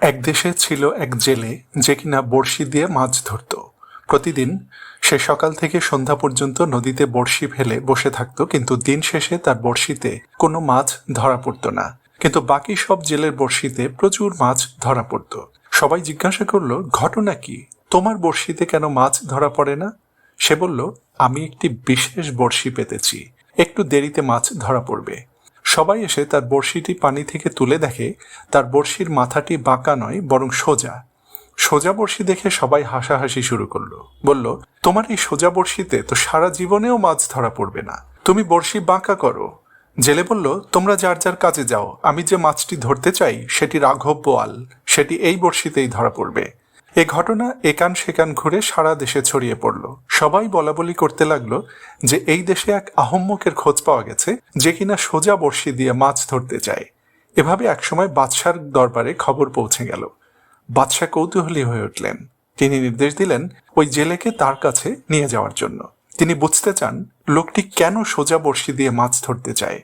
এক দেশে ছিল এক জেলে যে কিনা বড়শি দিয়ে মাছ ধরত। প্রতিদিন সে সকাল থেকে সন্ধ্যা পর্যন্ত নদীতে বড়শি ফেলে বসে থাকতো, কিন্তু দিন শেষে তার বড়শিতে কোনো মাছ ধরা পড়তো না। কিন্তু বাকি সব জেলের বড়শিতে প্রচুর মাছ ধরা পড়তো। সবাই জিজ্ঞাসা করল, ঘটনা কি? তোমার বড়শিতে কেন মাছ ধরা পড়ে না? সে বলল, আমি একটি বিশেষ বড়শি পেতেছি। একটু দেরিতে মাছ ধরা পড়বে। সবাই এসে তার বড়শিটি পানি থেকে তুলে দেখে, তার বড়শির মাথাটি বাঁকা নয়, বরং সোজা। সোজা বড়শি দেখে সবাই হাসাহাসি শুরু করল। বলল, তোমার এই সোজা বড়শিতে তো সারা জীবনেও মাছ ধরা পড়বে না। তুমি বড়শি বাঁকা করো। জেলে বলল, তোমরা যার যার কাজে যাও। আমি যে মাছটি ধরতে চাই, সেটি রাঘব বোয়াল। সেটি এই বড়শিতেই ধরা পড়বে। এ ঘটনা একান সেকান ঘুরে সারা দেশে ছড়িয়ে পড়ল। সবাই বলাবলি করতে লাগল যে এই দেশে এক আহম্মকের খোঁজ পাওয়া গেছে যে কিনা সোজা বড়শি দিয়ে মাছ ধরতে চায়। এভাবে একসময় বাদশার দরবারে খবর পৌঁছে গেল। বাদশাহ কৌতূহলী হয়ে উঠলেন। তিনি নির্দেশ দিলেন ওই জেলেকে তার কাছে নিয়ে যাওয়ার জন্য। তিনি বুঝতে চান লোকটি কেন সোজা বড়শি দিয়ে মাছ ধরতে চায়।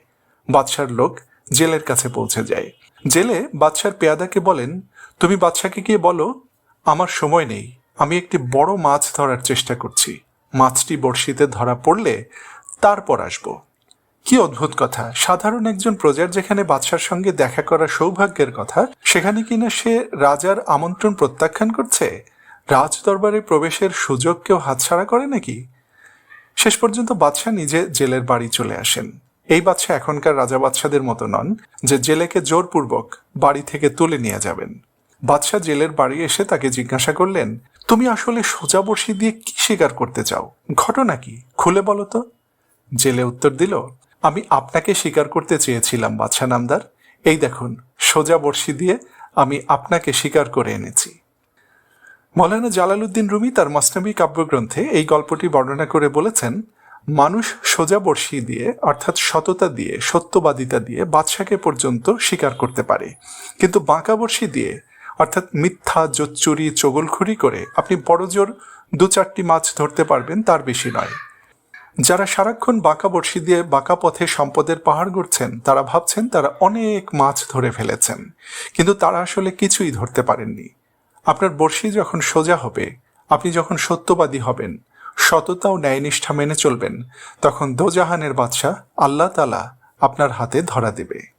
বাদশার লোক জেলের কাছে পৌঁছে যায়। জেলে বাদশার পেয়াদাকে বলেন, তুমি বাদশাকে গিয়ে বলো আমার সময় নেই। আমি একটি বড় মাছ ধরার চেষ্টা করছি। মাছটি বড়শিতে ধরা পড়লে তারপর আসব। কি অদ্ভুত কথা। সাধারণ একজন প্রজার যেখানে বাদশার সঙ্গে দেখা করা সৌভাগ্যের কথা, সেখানে কিনা সে রাজার আমন্ত্রণ প্রত্যাখ্যান করছে? রাজ দরবারে প্রবেশের সুযোগ কেউ হাতছাড়া করে নাকি? শেষ পর্যন্ত বাদশাহ নিজে জেলের বাড়ি চলে আসেন। এই বাদশাহ এখনকার রাজা বাদশাদের মতো নন, যে জেলেকে জোরপূর্বক বাড়ি থেকে তুলে নিয়ে যাবেন। বাদশাহ জেলের বাড়ি এসে তাকে জিজ্ঞাসা করলেন, তুমি আসলে সোজা বড়শি দিয়ে কি শিকার করতে চাও? ঘটনা কি? খুলে বলো তো। জেলে উত্তর দিল, আমি আপনাকে স্বীকার করতে চেয়েছিলাম বাদশা নামদার। এই দেখুন, সোজা বর্ষি দিয়ে আমি আপনাকে স্বীকার করে এনেছি। মৌলানা জালালউদ্দিন রুমি তার মসনবী কাব্যগ্রন্থে এই গল্পটি বর্ণনা করে বলেছেন, মানুষ সোজা বর্ষি দিয়ে, অর্থাৎ সততা দিয়ে, সত্যবাদিতা দিয়ে বাদশাকে পর্যন্ত স্বীকার করতে পারে। কিন্তু বাঁকা বর্ষি দিয়ে অর্থাৎ মিথ্যা, জোচ্চুরি, চগলখুরি করে আপনি বড়জোর দু চারটি মাছ ধরতে পারবেন, তার বেশি নয়। যারা সারাক্ষণ বাঁকা বড়শি দিয়ে বাঁকা পথে সম্পদের পাহাড় গড়ছেন, তারা ভাবছেন তারা অনেক মাছ ধরে ফেলেছেন। কিন্তু তারা আসলে কিছুই ধরতে পারেননি। আপনার বড়শি যখন সোজা হবে, আপনি যখন সত্যবাদী হবেন সততা ও ন্যায়নিষ্ঠা মেনে চলবেন, তখন দোজাহানের বাদশাহ আল্লাহ তালা আপনার হাতে ধরা দেবে।